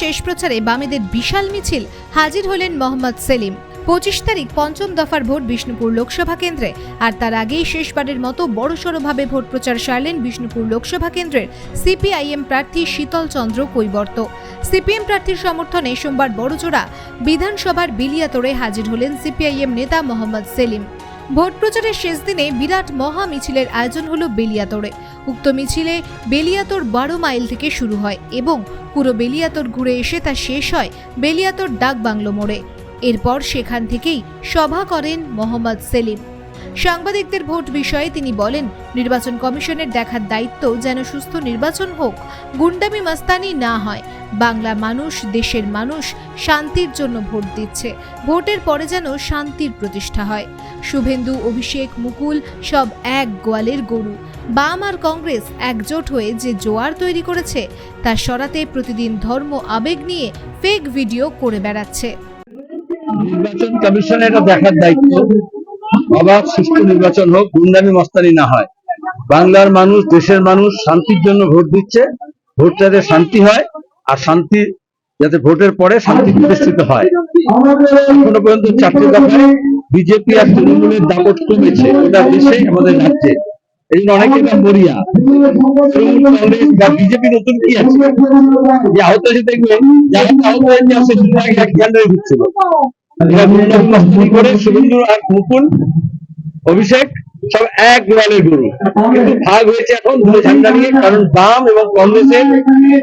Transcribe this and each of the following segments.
শেষ প্রচারে বামেদের বিশাল মিছিল হাজির হলেন মোহাম্মদ সেলিম। পঁচিশ তারিখ পঞ্চম দফার ভোট বিষ্ণুপুর লোকসভা কেন্দ্রে আর তার আগেই শেষবারের মতো বড়সড়ভাবে ভোট প্রচার সারলেন বিষ্ণুপুর লোকসভা কেন্দ্রের সিপিআইএম প্রার্থী শীতল চন্দ্র কৈবর্ত। সিপিএম প্রার্থীর সমর্থনে সোমবার বড়জোড়া বিধানসভার বিলিয়াতরে হাজির হলেন সিপিআইএম নেতা মোহাম্মদ সেলিম। ভোট প্রচারের শেষ দিনে বিরাট মহা মিছিলের আয়োজন হলো বেলিয়াতরে উক্ত মিছিলে বেলিয়াতর বারো মাইল থেকে শুরু হয় এবং পুরো বেলিয়াতর ঘুরে এসে তা শেষ হয় বেলিয়াতর ডাক বাংলো মোড়ে। এরপর সেখান থেকেই সভা করেন মোহাম্মদ সেলিম। সাংবাদিকদের ভোট বিষয়ে তিনি বলেন, নির্বাচন কমিশনের দেখার দায়িত্ব যেন সুস্থ নির্বাচন হোক, গুন্ডামি মাস্তানি না হয় বাংলা মানুষ, দেশের মানুষ শান্তির জন্য ভোট দিচ্ছে। ভোটের পরে যেন শান্তির প্রতিষ্ঠা হয়। শুভেন্দু, অভিষেক, মুকুল সব এক গোয়ালের গরু। বাম আর কংগ্রেস একজোট হয়ে যে জোয়ার তৈরি করেছে তা সরাতে প্রতিদিন ধর্ম আবেগ নিয়ে ফেক ভিডিও করে বেড়াচ্ছে। নির্বাচন কমিশনের এটা দেখার দায়িত্ব। অবাধ সুষ্ঠু নির্বাচন হোক, গুন্ডামি মস্তানি না হয়। বাংলার মানুষ, দেশের মানুষ শান্তির জন্য ভোট দিচ্ছে। ভোট যাতে শান্তি হয়। আর শান্তি যাতে ভোটের পরে শান্তি প্রতিষ্ঠিত হয়। এখনও পর্যন্ত চারটে দফায় বিজেপি আর তৃণমূলের দাপট কমেছে। গোটা দেশে আমাদের রাজ্যে। এই জন্য অনেকে মরিয়া। তৃণমূল, কংগ্রেস বা বিজেপি নতুন কি আছে? যে আহত হয়েছে দেখবেন, যারা আহত হয়েছে খেয়াল রেখে ঘুরছিল। করে, শুভেন্দু আর মুকুল অভিষেক সব এক গোয়ালের গরু কিন্তু ভাগ হয়েছে এখন দুটো ঝান্ডা নিয়ে, কারণ বাম এবং কংগ্রেসের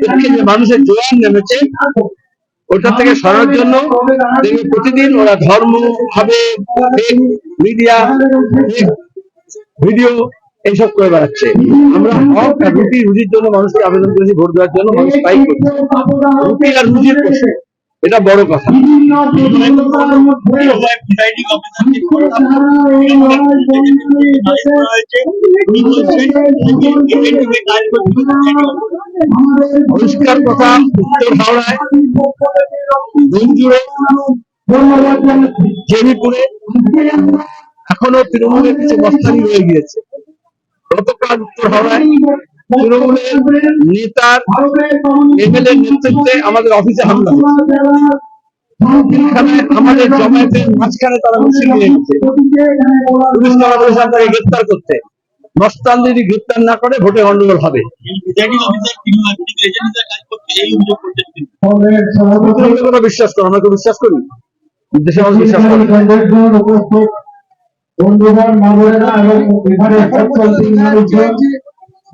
পক্ষে যে মানুষের জোয়ার নেমেছে ওটা থেকে সরার জন্য প্রতিদিন ওরা ধর্ম ভাবে মিডিয়া ভিডিও এইসব করে বেড়াচ্ছে। আমরা হক রুটি রুজির জন্য মানুষকে আবেদন করেছি, ভোট দেওয়ার জন্য মানুষ তাই করছে। রুটি আর রুজির প্রশ্ন। এটা বড় কথা। পরিষ্কার কথা উত্তর হাওড়ায় জেমিপুরে এখনও তৃণমূলের কিছু মস্তানি রয়ে গিয়েছে। গতকাল উত্তর হাওড়ায় নেতার এমএলএ নেতৃত্বে আমাদের অফিসে হামলা আমাদের জমায়েতের মাঝখানে তারা মিছিল নিয়ে গেছে। পুলিশ বলেছে আপনাকে গ্রেপ্তার করতে। মস্তান যদি গ্রেপ্তার না করে ভোটে গন্ডগোল হবে। বিশ্বাস করো, আমরা বিশ্বাস করি? দেশে মানুষ বিশ্বাস করে। বন্ধুগণ, মা বোনেরা, এবং এখানে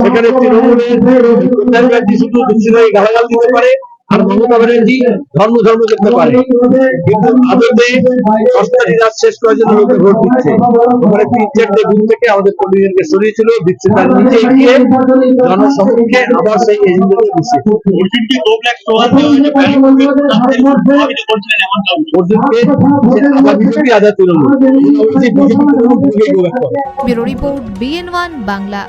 সেখানে তৃণমূলের ব্যানার্জি শুধু বিচ্ছিন্নকে গালাগাল দিতে পারে আর মমতা ব্যানার্জি ধর্ম ধর্ম করতে পারে। কিন্তু আদতে সস্তারি রাত শেষ করার জন্য লোকে ভোট দিচ্ছে। ওখানে তিন চারটে বুথ থেকে আমাদের কর্মীদেরকে সরিয়েছিল বিচ্ছিন্নার নিচে গিয়ে জনসম্মুখে আবার সেই এজেন্টদের বসে অর্জুনকে গো ব্ল্যাক স্লোগান দেওয়া হয়েছে ব্যারিকেড প্রভাবিত করছিলেন এমনটা অভিযোগ। ওদেরকে যে আবার বিজেপি আজাদ তৃণমূল। বলছি বিজেপি তৃণমূল দুটোকেই গোব্যাক করে। Bureau report BN one Bangla.